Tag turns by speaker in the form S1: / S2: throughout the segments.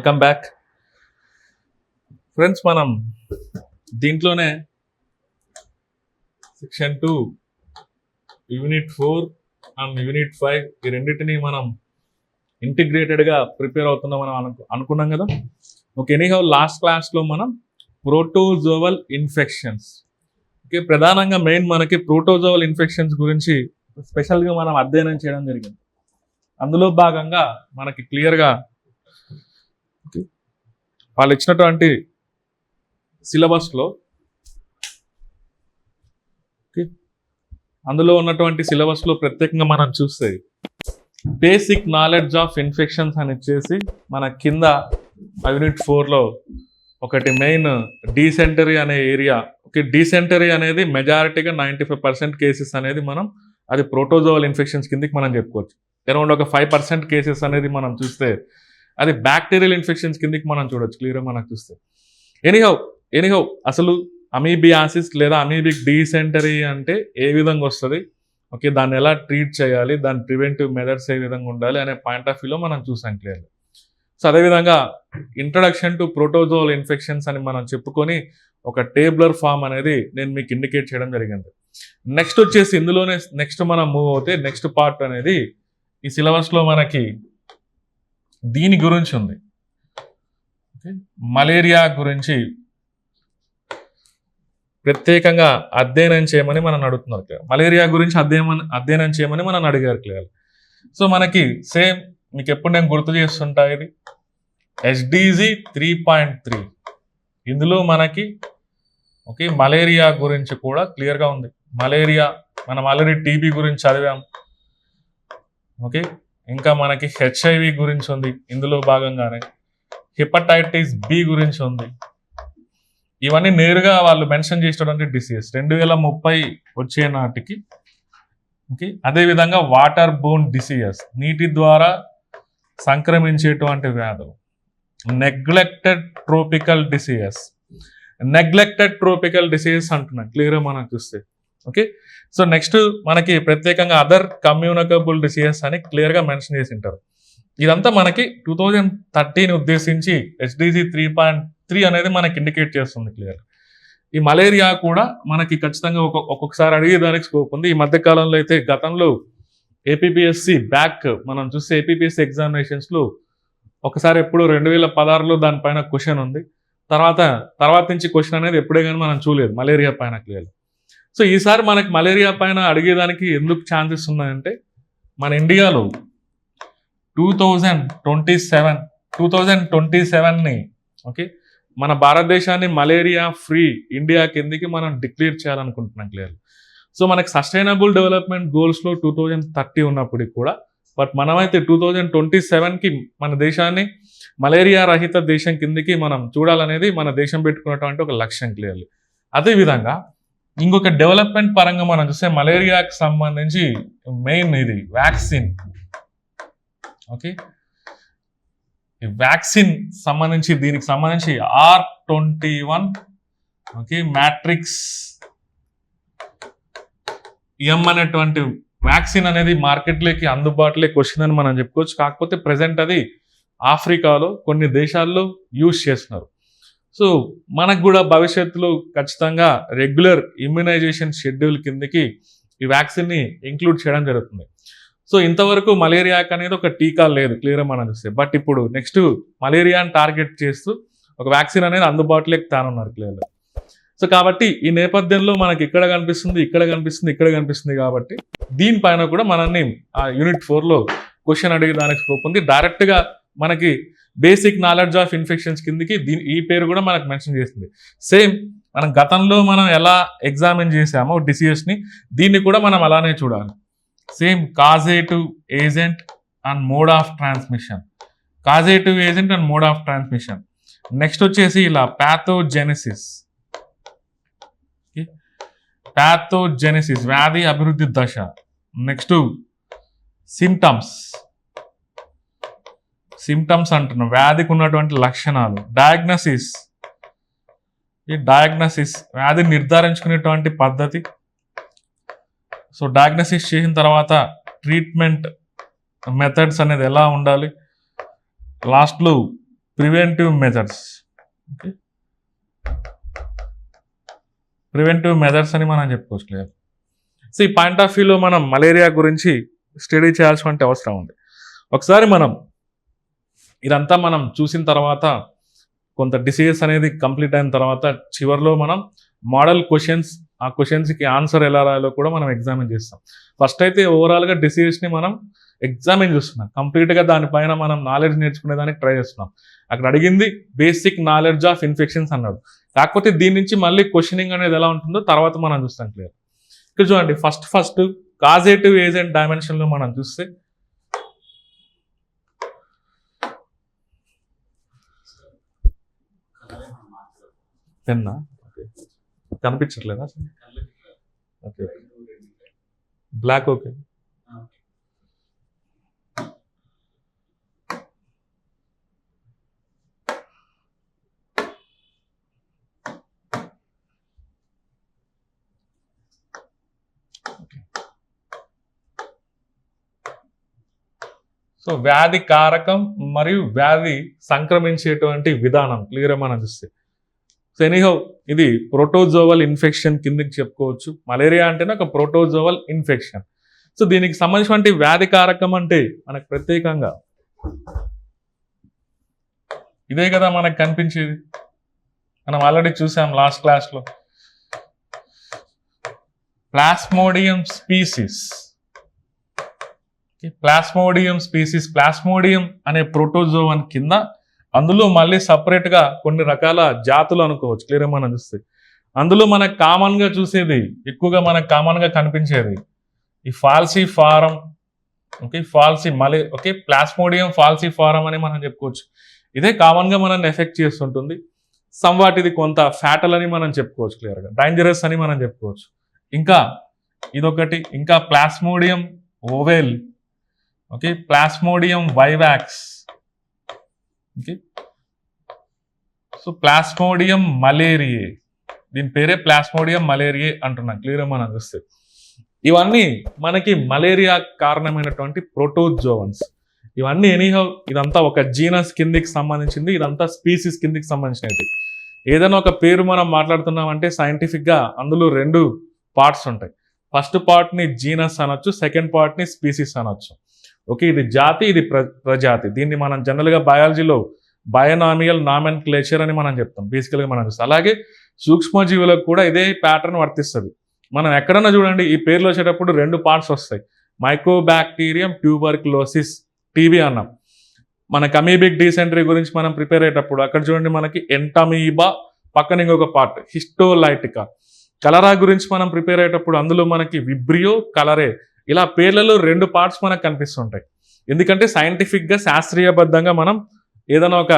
S1: Welcome back friends మనం దీంట్లోనే section two unit four and unit five ఈ రెండింటిని మనం ఇంటిగ్రేటెడ్గా ప్రిపేర్ అవుతున్నాం మనం అనుకు అనుకున్నాం కదా? ఓకే ఎనీహౌ లాస్ట్ క్లాస్లో మనం ప్రోటోజోవల్ ఇన్ఫెక్షన్స్ ఓకే ప్రధానంగా మెయిన్ మనకి ప్రోటోజోవల్ ఇన్ఫెక్షన్స్ గురించి స్పెషల్గా మనం అధ్యయనం చేయడం జరిగింది. అందులో భాగంగా మనకి క్లియర్గా ఓకే వాళ్ళు ఇచ్చినటువంటి సిలబస్లో ఓకే అందులో ఉన్నటువంటి సిలబస్లో ప్రత్యేకంగా మనం చూస్తే బేసిక్ నాలెడ్జ్ ఆఫ్ ఇన్ఫెక్షన్స్ అని ఇచ్చేసి మన కింద యూనిట్ ఫోర్లో ఒకటి మెయిన్ డీసెంటరీ అనే ఏరియా ఓకే డీసెంటరీ అనేది మెజారిటీగా నైంటీ ఫైవ్ పర్సెంట్ కేసెస్ అనేది మనం అది ప్రోటోజోవల్ ఇన్ఫెక్షన్స్ కిందకి మనం చెప్పుకోవచ్చు. అరౌండ్ ఒక ఫైవ్ పర్సెంట్ కేసెస్ అనేది మనం చూస్తే అది బ్యాక్టీరియల్ ఇన్ఫెక్షన్స్ కిందకి మనం చూడొచ్చు క్లియర్గా మనకు చూస్తే. ఎనీహౌ ఎనీహౌ అసలు అమీబియాసిస్ లేదా అమీబిక్ డీసెంటరీ అంటే ఏ విధంగా వస్తుంది? ఓకే దాన్ని ఎలా ట్రీట్ చేయాలి? దాని ప్రివెంటివ్ మెథడ్స్ ఏ విధంగా ఉండాలి అనే పాయింట్ ఆఫ్ వ్యూలో మనం చూసాం క్లియర్గా సో అదేవిధంగా ఇంట్రడక్షన్ టు ప్రోటోజోల్ ఇన్ఫెక్షన్స్ అని మనం చెప్పుకొని ఒక టేబులర్ ఫామ్ అనేది నేను మీకు ఇండికేట్ చేయడం జరిగింది. నెక్స్ట్ వచ్చేసి ఇందులోనే నెక్స్ట్ మనం మూవ్ అవుతే నెక్స్ట్ పార్ట్ అనేది ఈ సిలబస్లో మనకి దీని గురించి ఉంది. ఓకే మలేరియా గురించి ప్రత్యేకంగా అధ్యయనం చేయమని మనం అడుగుతున్నారు క్లియర్. మలేరియా గురించి అధ్యయనం అధ్యయనం చేయమని మనం అడిగారు క్లియర్. సో మనకి సేమ్ మీకు ఎప్పుడు నేను గుర్తు చేస్తుంటా ఇది? ఎస్డిజి త్రీ పాయింట్ త్రీ ఇందులో మనకి ఓకే మలేరియా గురించి కూడా క్లియర్గా ఉంది. మలేరియా మనం ఆల్రెడీ టీబీ గురించి చదివాం. ఓకే ఇంకా మనకి హెచ్ఐవి గురించి ఉంది. ఇందులో భాగంగానే హిపటైటిస్ బి గురించి ఉంది. ఇవన్నీ నేరుగా వాళ్ళు మెన్షన్ చేసినటువంటి డిసీజ్ రెండు వేల ముప్పై వచ్చే నాటికి ఓకే అదేవిధంగా వాటర్ బోన్ డిసీజెస్ నీటి ద్వారా సంక్రమించేటువంటి వ్యాధులు. Neglected tropical diseases neglected tropical diseases అంటున్నాం. క్లియర్గా మనం చూస్తే? ఓకే సో నెక్స్ట్ మనకి ప్రత్యేకంగా అదర్ కమ్యూనికబుల్ డిసీజెస్ అని క్లియర్గా మెన్షన్ చేసి ఉంటారు ఇదంతా మనకి టూ థౌజండ్ థర్టీని ఉద్దేశించి హెచ్డిసి త్రీ పాయింట్ త్రీ అనేది మనకి ఇండికేట్ చేస్తుంది క్లియర్ ఈ మలేరియా కూడా మనకి ఖచ్చితంగా ఒక ఒక్కొక్కసారి అడిగేదానికి స్కోప్ ఉంది. ఈ మధ్య కాలంలో అయితే గతంలో ఏపీపీఎస్సి బ్యాక్ మనం చూస్తే ఏపీపీఎస్సి ఎగ్జామినేషన్స్లో ఒకసారి ఎప్పుడు రెండు వేల పదహారులో దానిపైన క్వశ్చన్ ఉంది. తర్వాత తర్వాత నుంచి క్వశ్చన్ అనేది ఎప్పుడే కానీ మనం చూడలేదు. మలేరియా పైన క్లియర్ సో ఈసారి మనకి మలేరియా పైన అడిగేదానికి ఎందుకు ఛాన్సెస్ ఉన్నాయంటే మన ఇండియాలో two thousand twenty seven two thousand twenty సెవెన్ని okay మన భారతదేశాన్ని మలేరియా ఫ్రీ ఇండియా కిందికి మనం డిక్లేర్ చేయాలనుకుంటున్నాం క్లియర్ సో మనకి సస్టైనబుల్ డెవలప్మెంట్ గోల్స్లో టూ థౌజండ్ థర్టీ ఉన్నప్పటికి కూడా బట్ మనమైతే టూ థౌజండ్ ట్వంటీ సెవెన్కి మన దేశాన్ని మలేరియా రహిత దేశం కిందికి మనం చూడాలనేది మన దేశం పెట్టుకున్నటువంటి ఒక లక్ష్యం క్లియర్లీ. అదేవిధంగా ఇంకొక డెవలప్మెంట్ పరంగా మనం చూస్తే మలేరియాకి సంబంధించి మెయిన్ ఇది వ్యాక్సిన్ ఓకే ఈ వ్యాక్సిన్ సంబంధించి దీనికి సంబంధించి R twenty one okay matrix M అనేటువంటి వ్యాక్సిన్ అనేది మార్కెట్లోకి అందుబాటులోకి వచ్చిందని మనం చెప్పుకోవచ్చు. కాకపోతే ప్రజెంట్ అది ఆఫ్రికాలో కొన్ని దేశాల్లో యూజ్ చేస్తున్నారు. సో మనకు కూడా భవిష్యత్తులో ఖచ్చితంగా రెగ్యులర్ ఇమ్యునైజేషన్ షెడ్యూల్ కిందకి ఈ వ్యాక్సిన్ని ఇంక్లూడ్ చేయడం జరుగుతుంది. సో ఇంతవరకు మలేరియాకి అనేది ఒక టీకా లేదు క్లియర్ మనం చూస్తే. బట్ ఇప్పుడు నెక్స్ట్ మలేరియాని టార్గెట్ చేస్తూ ఒక వ్యాక్సిన్ అనేది అందుబాటులోకి తానున్నారు క్లియర్గా సో కాబట్టి ఈ నేపథ్యంలో మనకి ఇక్కడ కనిపిస్తుంది ఇక్కడ కనిపిస్తుంది ఇక్కడ కనిపిస్తుంది కాబట్టి దీనిపైన కూడా మనల్ని ఆ యూనిట్ ఫోర్లో క్వశ్చన్ అడిగే దానికి స్కోప్ ఉంది. డైరెక్ట్గా మనకి బేసిక్ నాలెడ్జ్ ఆఫ్ ఇన్ఫెక్షన్స్ కిందకి దీని ఈ పేరు కూడా మనకు మెన్షన్ చేస్తుంది. సేమ్ మనం గతంలో మనం ఎలా ఎగ్జామిన్ చేసామో డిసీజెస్ని దీన్ని కూడా మనం అలానే చూడాలి. Same causative agent and mode of transmission causative agent and mode of transmission next వచ్చేసి ఇలా ప్యాథోజెనసిస్ ప్యాథోజెనసిస్ వ్యాధి అభివృద్ధి దశ. నెక్స్ట్ సిమ్టమ్స్ సిమ్టమ్స్ అంటున్నాం వ్యాధికి ఉన్నటువంటి లక్షణాలు. డయాగ్నసిస్ ఈ డయాగ్నసిస్ వ్యాధి నిర్ధారించుకునేటువంటి పద్ధతి. సో డయాగ్నసిస్ చేసిన తర్వాత ట్రీట్మెంట్ మెథడ్స్ అనేది ఎలా ఉండాలి? లాస్ట్లో preventive methods okay preventive methods అని మనం చెప్పుకోవచ్చు లేదు సో ఈ పాయింట్ ఆఫ్ వ్యూలో మనం మలేరియా గురించి స్టడీ చేయాల్సిన అవసరం ఉంది. ఒకసారి మనం ఇదంతా మనం చూసిన తర్వాత కొంత డిసీజెస్ అనేది కంప్లీట్ అయిన తర్వాత చివరిలో మనం మోడల్ క్వశ్చన్స్ ఆ క్వశ్చన్స్కి ఆన్సర్ ఎలా రాయాలో కూడా మనం ఎగ్జామిన్ చేస్తాం. ఫస్ట్ అయితే ఓవరాల్గా డిసీజెస్ని మనం ఎగ్జామిన్ చేస్తున్నాం. కంప్లీట్గా దానిపైన మనం నాలెడ్జ్ నేర్చుకునేదానికి ట్రై చేస్తున్నాం. అక్కడ అడిగింది బేసిక్ నాలెడ్జ్ ఆఫ్ ఇన్ఫెక్షన్స్ అన్నాడు. కాకపోతే దీని నుంచి మళ్ళీ క్వశ్చనింగ్ అనేది ఎలా ఉంటుందో తర్వాత మనం చూస్తాం క్లియర్ ఇక్కడ చూడండి ఫస్ట్ ఫస్ట్ కాజేటివ్ ఏజెంట్ డైమెన్షన్లో మనం చూస్తే ఓకే. కనిపించట్లేదా? ఓకే. Black okay. సో వ్యాధి కారకం మరియు వ్యాధి సంక్రమించేటువంటి విధానం క్లియర్ మనం చూస్తే. సో ఎనీహౌ ఇది ప్రోటోజోవల్ ఇన్ఫెక్షన్ కిందకి చెప్పుకోవచ్చు. మలేరియా అంటేనే ఒక ప్రోటోజోవల్ ఇన్ఫెక్షన్ సో దీనికి సంబంధించినటువంటి వ్యాధి కారకం అంటే మనకు ప్రత్యేకంగా ఇదే కదా మనకు కనిపించేది. మనం ఆల్రెడీ చూసాం లాస్ట్ క్లాస్లో plasmodium species plasmodium species plasmodium అనే ప్రోటోజోవన్ కింద అందులో మళ్ళీ సపరేట్గా కొన్ని రకాల జాతులు అనుకోవచ్చు. క్లియర్ మనం చూస్తే అందులో మనకు కామన్గా చూసేది ఎక్కువగా మనకు కామన్గా కనిపించేది ఈ ఫాల్సీ ఫారం ఓకే ఫాల్సీ మలే ఓకే ప్లాస్మోడియం ఫాల్సీ ఫారం అని మనం చెప్పుకోవచ్చు. ఇదే కామన్గా మనల్ని ఎఫెక్ట్ చేస్తుంటుంది. సంవాటిది కొంత ఫ్యాటల్ అని మనం చెప్పుకోవచ్చు క్లియర్గా డేంజరస్ అని మనం చెప్పుకోవచ్చు. ఇంకా ఇదొకటి ఇంకా plasmodium ovale okay plasmodium vivax okay so plasmodium malariae దీని పేరే ప్లాస్మోడియం మలేరియే అంటున్నాం క్లియర్ మనం చూస్తే ఇవన్నీ మనకి మలేరియా కారణమైనటువంటి ప్రోటోజోవన్స్ ఇవన్నీ ఎనీహౌ ఇదంతా ఒక జీనస్ కిందికి సంబంధించింది ఇదంతా స్పీసీస్ కిందికి సంబంధించినది ఏదైనా ఒక పేరు మనం మాట్లాడుతున్నామంటే సైంటిఫిక్గా అందులో రెండు పార్ట్స్ ఉంటాయి. ఫస్ట్ పార్ట్ని జీనస్ అనొచ్చు సెకండ్ పార్ట్ని స్పీసీస్ అనొచ్చు. ఓకే ఇది జాతి ఇది ప్ర ప్రజాతి. దీన్ని మనం జనరల్గా బయాలజీలో బయోనామియల్ నామెన్ క్లేచర్ అని మనం చెప్తాం. బేసికల్గా మనం చూస్తాం. అలాగే సూక్ష్మజీవులకు కూడా ఇదే ప్యాటర్న్ వర్తిస్తుంది. మనం ఎక్కడన్నా చూడండి ఈ పేర్లు వచ్చేటప్పుడు రెండు పార్ట్స్ వస్తాయి. మైకోబ్యాక్టీరియం ట్యూబర్క్లోసిస్ టీబీ అన్నాం. మన కమీబిక్ డీసెంట్రీ గురించి మనం ప్రిపేర్ అయ్యేటప్పుడు అక్కడ చూడండి మనకి ఎంటమీబా పక్కన ఇంకొక పార్ట్ హిస్టోలైటికా కలరా గురించి మనం ప్రిపేర్ అయ్యేటప్పుడు అందులో మనకి విబ్రియో కలరే ఇలా పేర్లలో రెండు పార్ట్స్ మనకు కనిపిస్తుంటాయి. ఎందుకంటే సైంటిఫిక్గా శాస్త్రీయబద్ధంగా మనం ఏదైనా ఒక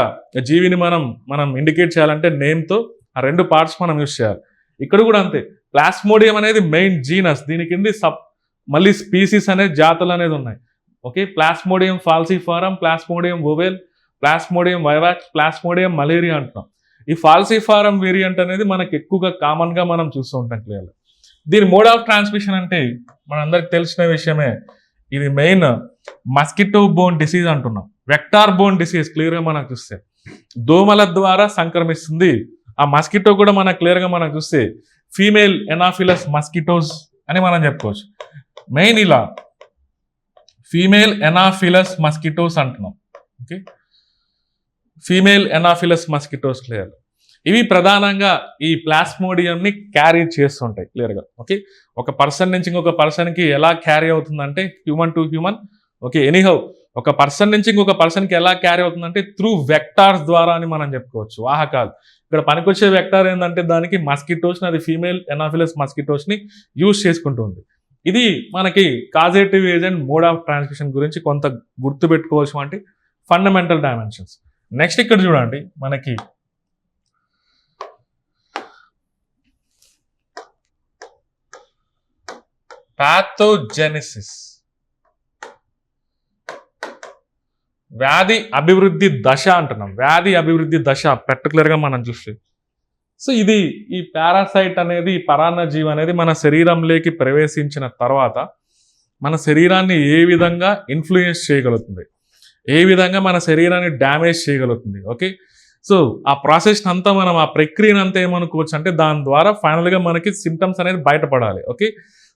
S1: జీవిని మనం మనం ఇండికేట్ చేయాలంటే నేమ్తో ఆ రెండు పార్ట్స్ మనం యూజ్ చేయాలి. ఇక్కడ కూడా అంతే. ప్లాస్మోడియం అనేది మెయిన్ జీనస్ దీని కింది సబ్ మళ్ళీ స్పీసీస్ అనేది జాతులు అనేది ఉన్నాయి. Okay plasmodium falciparum plasmodium ovale plasmodium vivax plasmodium malaria అంటున్నాం. ఈ ఫాల్సిఫారం వేరియంట్ అనేది మనకు ఎక్కువగా కామన్గా మనం చూస్తూ ఉంటాం క్లియర్ దీని మోడ్ ఆఫ్ ట్రాన్స్మిషన్ అంటే మనందరికి తెలిసిన విషయమే. ఇది మెయిన్ మస్కిటో బోన్ డిసీజ్ అంటున్నాం. వెక్టార్ బోన్ డిసీజ్ క్లియర్గా మనకు చూస్తే. దోమల ద్వారా సంక్రమిస్తుంది. ఆ మస్కిటో కూడా మనకు క్లియర్గా మనకు చూస్తే ఫీమేల్ ఎనాఫిలస్ మస్కిటోస్ అని మనం చెప్పుకోవచ్చు. మెయిన్ ఇలా ఫీమేల్ ఎనాఫిలస్ మస్కిటోస్ అంటున్నాం. Okay female anopheles mosquitoes clear ఇవి ప్రధానంగా ఈ ప్లాస్మోడియంని క్యారీ చేస్తుంటాయి క్లియర్గా ఓకే ఒక పర్సన్ నుంచి ఇంకొక పర్సన్కి ఎలా క్యారీ అవుతుందంటే human to human okay anyhow ఒక పర్సన్ నుంచి ఇంకొక పర్సన్కి ఎలా క్యారీ అవుతుందంటే త్రూ వెక్టార్స్ ద్వారా అని మనం చెప్పుకోవచ్చు. వాహకాలు. ఇక్కడ పనికొచ్చే వెక్టార్ ఏంటంటే దానికి మస్కిటోస్ని అది ఫీమేల్ ఎనాఫిలస్ మస్కిటోస్ని యూజ్ చేసుకుంటుంది ఇది మనకి causative agent mode of transmission గురించి కొంత గుర్తుపెట్టుకోవచ్చు అంటే ఫండమెంటల్ డైమెన్షన్స్ నెక్స్ట్ ఇక్కడ చూడండి మనకి ప్యాథోజెనిసిస్ వ్యాధి అభివృద్ధి దశ అంటున్నాం. వ్యాధి అభివృద్ధి దశ పర్టికులర్గా మనం చూస్తే. సో ఇది ఈ పారాసైట్ అనేది ఈ పరాన్న జీవి అనేది మన శరీరంలోకి ప్రవేశించిన తర్వాత మన శరీరాన్ని ఏ విధంగా ఇన్ఫ్లుయెన్స్ చేయగలుగుతుంది? ఏ విధంగా మన శరీరాన్ని డ్యామేజ్ చేయగలుగుతుంది? ఓకే సో ఆ ప్రాసెస్ అంతా మనం ఆ ప్రక్రియను అంతా ఏమనుకోవచ్చు అంటే దాని ద్వారా ఫైనల్గా మనకి సిమ్టమ్స్ అనేది బయటపడాలి. ఓకే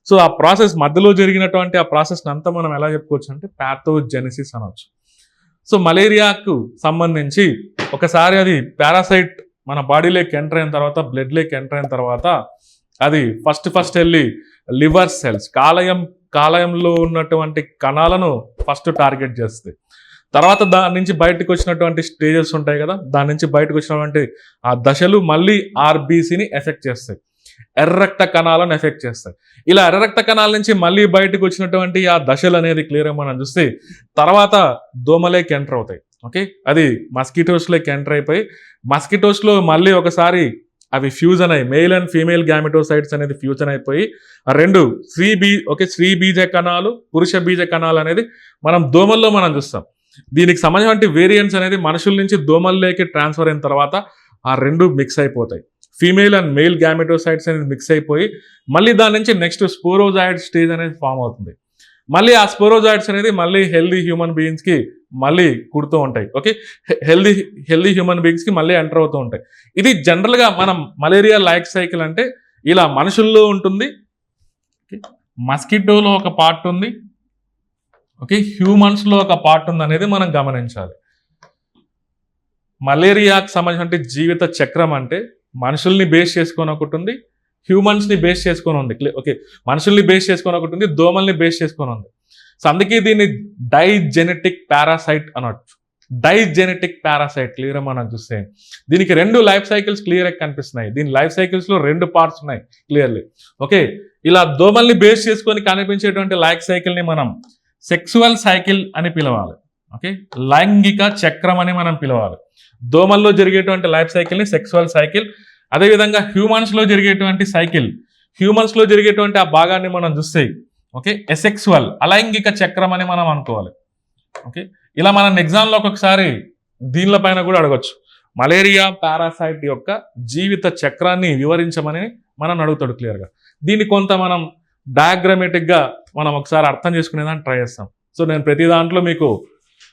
S1: సో ఆ ప్రాసెస్ మధ్యలో జరిగినటువంటి ఆ ప్రాసెస్ని అంతా మనం ఎలా చెప్పుకోవచ్చు అంటే ప్యాథోజెనిసిస్ అనవచ్చు సో మలేరియాకు సంబంధించి ఒకసారి అది పారాసైట్ మన బాడీలోకి ఎంటర్ అయిన తర్వాత బ్లడ్లోకి ఎంటర్ అయిన తర్వాత అది ఫస్ట్ ఫస్ట్ వెళ్ళి లివర్ సెల్స్ కాలయం కాలయంలో ఉన్నటువంటి కణాలను ఫస్ట్ టార్గెట్ చేస్తుంది తర్వాత దాని నుంచి బయటకు వచ్చినటువంటి స్టేజెస్ ఉంటాయి కదా దాని నుంచి బయటకు వచ్చినటువంటి ఆ దశలు మళ్ళీ ఆర్బీసీని ఎఫెక్ట్ చేస్తాయి. ఎర్రక్త కణాలను ఎఫెక్ట్ చేస్తాయి. ఇలా ఎర్రరక్త కణాల నుంచి మళ్ళీ బయటకు వచ్చినటువంటి ఆ దశలు అనేది క్లియర్గా మనం చూస్తే తర్వాత దోమలేకి ఎంటర్ అవుతాయి. ఓకే అది మస్కిటోస్లోకి ఎంటర్ అయిపోయి మస్కిటోస్లో మళ్ళీ ఒకసారి అవి ఫ్యూజన్ అయ్యి మేల్ అండ్ ఫీమేల్ గ్యామిటోసైట్స్ అనేది ఫ్యూజన్ అయిపోయి ఆ రెండు స్త్రీ బీ ఓకే స్త్రీ బీజ కణాలు పురుష బీజ కణాలు అనేది మనం దోమల్లో మనం చూస్తాం. దీనికి సంబంధించిన వేరియంట్స్ అనేది మనుషుల నుంచి దోమల్లోకి ట్రాన్స్ఫర్ అయిన తర్వాత ఆ రెండు మిక్స్ అయిపోతాయి. ఫీమేల్ అండ్ మేల్ గ్యామెటోసైడ్స్ అనేది మిక్స్ అయిపోయి మళ్ళీ దాని నుంచి నెక్స్ట్ స్పోరోజాయిడ్ స్టేజ్ అనేది ఫామ్ అవుతుంది. మళ్ళీ ఆ స్పోరోజాయిడ్స్ అనేది మళ్ళీ హెల్దీ హ్యూమన్ బీయింగ్స్కి మళ్ళీ కుడుతూ ఉంటాయి ఓకే హెల్దీ హెల్దీ హ్యూమన్ బీయింగ్స్కి మళ్ళీ ఎంటర్ అవుతూ ఉంటాయి. ఇది జనరల్గా మనం మలేరియా లైఫ్ సైకిల్ అంటే ఇలా మనుషుల్లో ఉంటుంది మస్కిటోలో ఒక పార్ట్ ఉంది ఓకే హ్యూమన్స్లో ఒక పార్ట్ ఉంది అనేది మనం గమనించాలి. మలేరియాకి సంబంధించిన జీవిత చక్రం అంటే మనుషుల్ని బేస్ చేసుకొని ఒకటి ఉంది హ్యూమన్స్ని బేస్ చేసుకొని ఉంది. ఓకే మనుషుల్ని బేస్ చేసుకొని ఒకటి ఉంది దోమల్ని బేస్ చేసుకొని ఉంది. సో అందుకే దీన్ని డైజెనెటిక్ పారాసైట్ అనొచ్చు. డైజెనెటిక్ పారాసైట్ క్లియర్ మనం చూస్తే. దీనికి రెండు లైఫ్ సైకిల్స్ క్లియర్ కనిపిస్తున్నాయి. దీని లైఫ్ సైకిల్స్లో రెండు పార్ట్స్ ఉన్నాయి క్లియర్లీ. ఓకే ఇలా దోమల్ని బేస్ చేసుకొని కనిపించేటువంటి లైఫ్ సైకిల్ని మనం సెక్సువల్ సైకిల్ అని పిలవాలి. ఓకే? లైంగిక చక్రం అని మనం పిలవాలి. దోమల్లో జరిగేటువంటి లైఫ్ సైకిల్ని సెక్సువల్ సైకిల్ అదేవిధంగా హ్యూమన్స్లో జరిగేటువంటి సైకిల్. హ్యూమన్స్లో జరిగేటువంటి ఆ భాగాన్ని మనం చూస్తే ఓకే? ఎసెక్సువల్ అలైంగిక చక్రం అని మనం అనుకోవాలి. ఓకే? ఇలా మనం ఎగ్జామ్లో ఒక్కొక్కసారి దీనిల పైన కూడా అడగచ్చు. మలేరియా పారాసైట్ యొక్క జీవిత చక్రాన్ని వివరించమని మనం అడుగుతాడు క్లియర్గా. దీన్ని కొంత మనం డయాగ్రమేటిక్గా మనం ఒకసారి అర్థం చేసుకునేదాన్ని ట్రై చేస్తాం. సో నేను ప్రతి దాంట్లో మీకు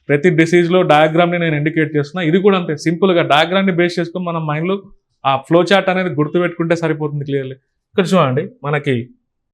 S1: ప్రతి డిసీజ్లో డయాగ్రామ్ని నేను ఇండికేట్ చేస్తున్నా. ఇది కూడా అంతే. సింపుల్గా డయాగ్రామ్ని బేస్ చేసుకుని మనం మైండ్లో ఆ ఫ్లో చార్ట్ అనేది గుర్తుపెట్టుకుంటే సరిపోతుంది క్లియర్లీ ఇక్కడ చూడండి మనకి